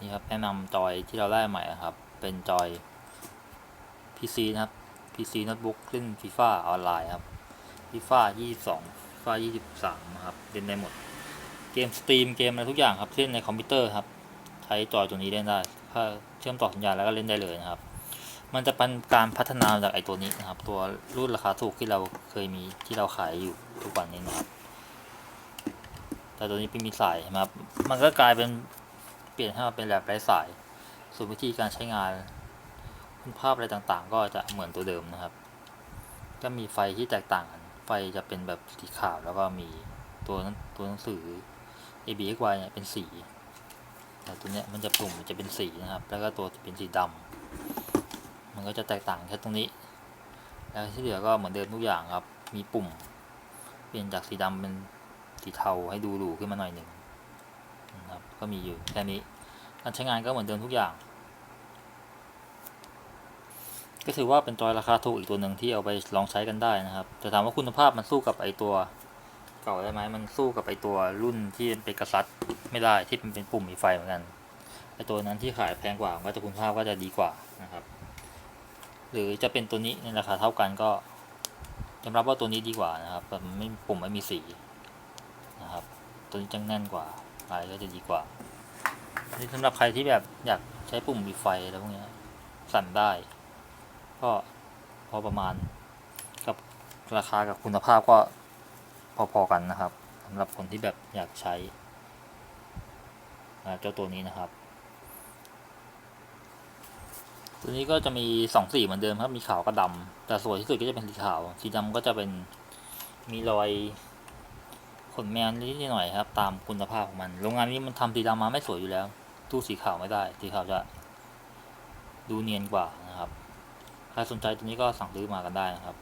นี่ครับแนะนำจอยที่เราได้ใหม่นะครับ เป็นจอย PC นะครับ PC โน้ตบุ๊กเล่น FIFA ออนไลน์ครับ FIFA 22 FIFA 23นะครับเล่นได้หมด เกมสตรีมเกมอะไรทุกอย่างครับเล่นในคอมพิวเตอร์ครับ ใช้จอยตัวนี้เล่นได้ถ้าเชื่อมต่อสัญญาณแล้วก็เล่นได้เลยนะครับ มันจะเป็นการพัฒนาจากไอตัวนี้นะครับ ตัวรุ่นราคาถูกที่เราเคยมีที่เราขายอยู่ทุกวันนี้นะครับแต่ตัวนี้เป็นมีสายนะครับ มันก็กลายเป็น ปลี่ยนให้มาเป็นแบบไร้สาย ส่วนวิธีการใช้งานคุณภาพอะไรต่างๆ ก็จะเหมือนตัวเดิมนะครับ ก็มีไฟที่แตกต่างกันไฟจะเป็นแบบสีขาวแล้วก็มีตัวนังตัวหนังสือ ABXY เนี่ยเป็นสีแต่ตัวเนี้ยมันจะปุ่มมันจะเป็นสีนะครับ แล้วก็ตัวจะเป็นสีดำมันก็จะแตกต่างแค่ตรงนี้ แล้วที่เหลือก็เหมือนเดิมทุกอย่างครับ มีปุ่ม เปลี่ยนจากสีดำเป็นสีเทาให้ดูหรูขึ้นมาหน่อยหนึ่ง นะครับก็มีอยู่แค่นี้การใช้งานก็เหมือนเดิมทุกอย่าง ก็ถือว่าเป็นจอยราคาถูกอีกตัวหนึ่งที่เอาไปลองใช้กันได้นะครับแต่ถามว่าคุณภาพมันสู้กับไอตัวเก่าได้ไหมมันสู้กับไอตัวรุ่นที่เป็นกระซัดไม่ได้ที่มันเป็นปุ่มมีไฟเหมือนกันไอตัวนั้นที่ขายแพงกว่าก็จะคุณภาพก็จะดีกว่านะครับ หรือจะเป็นตัวนี้ในราคาเท่ากันก็ยอมรับว่าตัวนี้ดีกว่านะครับแต่มันไม่ปุ่มไม่มีสีนะครับ ตัวนี้จังแน่นกว่า อะไรก็จะดีกว่าสำหรับใครที่แบบอยากใช้ปุ่มมีไฟอะไรพวกนี้สั่นได้ ก็พอประมาณกับราคากับคุณภาพก็พอๆกันนะครับสำหรับคนที่แบบอยากใช้เจ้าตัวนี้นะครับ ตัวนี้ก็จะมีสองสีเหมือนเดิมครับ มีขาวกับดำแต่สวยที่สุดก็จะเป็นสีขาว สีดำก็จะเป็นมีรอย นแมวนิดหน่อยครับ ตามคุณภาพของมันโรงงานนี้มันทำสีดำมาไม่สวยอยู่แล้ว ตู้สีขาวไม่ได้ สีขาวจะดูเนียนกว่านะครับ ใครสนใจตัวนี้ก็สั่งซื้อมากันได้นะครับ